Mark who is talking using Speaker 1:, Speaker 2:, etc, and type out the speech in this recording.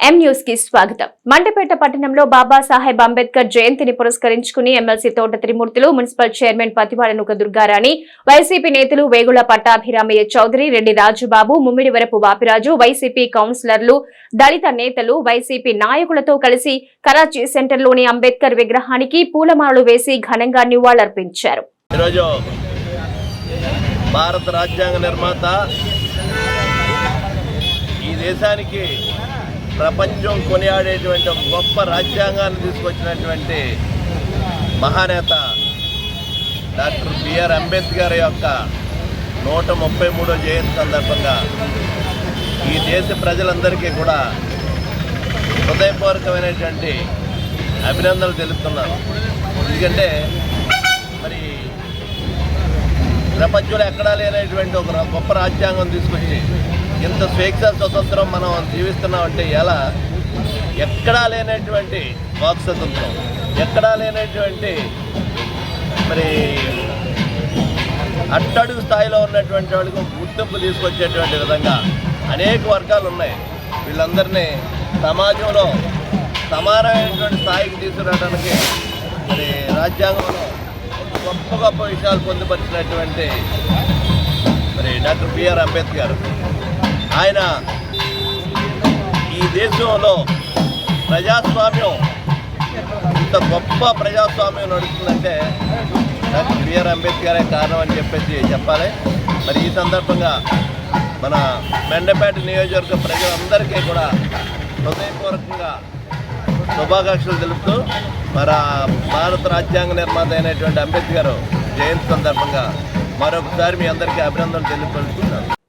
Speaker 1: ఎం న్యూస్కి స్వాగతం. మండపేట పట్టణంలో బాబాసాహెబ్ అంబేద్కర్ జయంతిని పురస్కరించుకుని MLC Thota Trimurthulu municipal chairman పతివాడనుక Durgarani YCP నేతలు వేగుల పట్టాభిరామయ్య చౌదరి రెడ్డి రాజుబాబు ముమ్మిడివరపు బాపిరాజు వైసీపీ కౌన్సిలర్లు దళిత నేతలు వైసీపీ నాయకులతో కలిసి కరాచీ సెంటర్లోని అంబేద్కర్ విగ్రహానికి పూలమాలలు వేసి ఘనంగా నివాళులర్పించారు.
Speaker 2: భారత రాజ్యాంగ నిర్మాత ఈ దేశానికి ప్రపంచం కొనియాడేటువంటి ఒక గొప్ప రాజ్యాంగాన్ని తీసుకొచ్చినటువంటి మహానేత డాక్టర్ బిఆర్ అంబేద్కర్ యొక్క నూట ముప్పై మూడో జయంతి సందర్భంగా ఈ దేశ ప్రజలందరికీ కూడా హృదయపూర్వకమైనటువంటి అభినందనలు తెలుపుతున్నాను. ఎందుకంటే మరి ప్రపంచంలో ఎక్కడా లేనటువంటి ఒక గొప్ప రాజ్యాంగం తీసుకొచ్చి ఇంత స్వేచ్ఛ స్వతంత్రం మనం జీవిస్తున్నామంటే ఎలా? ఎక్కడా లేనటువంటి వాక్ స్వతంత్రం ఎక్కడా లేనటువంటి మరి అట్టడుగు స్థాయిలో ఉన్నటువంటి వాళ్ళకి గుర్తింపు తీసుకొచ్చేటువంటి విధంగా అనేక వర్గాలు ఉన్నాయి. వీళ్ళందరినీ సమాజంలో సమానమైనటువంటి స్థాయికి తీసుకురావడానికి మరి రాజ్యాంగంలో గొప్ప గొప్ప విషయాలు పొందుపరిచినటువంటి మరి డాక్టర్ బిఆర్ అంబేద్కర్ ఆయన ఈ దేశంలో ప్రజాస్వామ్యం ఇంత గొప్ప ప్రజాస్వామ్యం నడుస్తుందంటే డాక్టర్ బిఆర్ అంబేద్కరే కారణం అని చెప్పేసి చెప్పాలి. మరి ఈ సందర్భంగా మన మెండపేట నియోజకవర్గ ప్రజలందరికీ కూడా హృదయపూర్వకంగా శుభాకాంక్షలు తెలుపుతూ మన భారత రాజ్యాంగ నిర్మాత అయినటువంటి అంబేద్కర్ జయంతి సందర్భంగా మరొకసారి మీ అందరికీ అభినందనలు తెలియపరుస్తున్నాను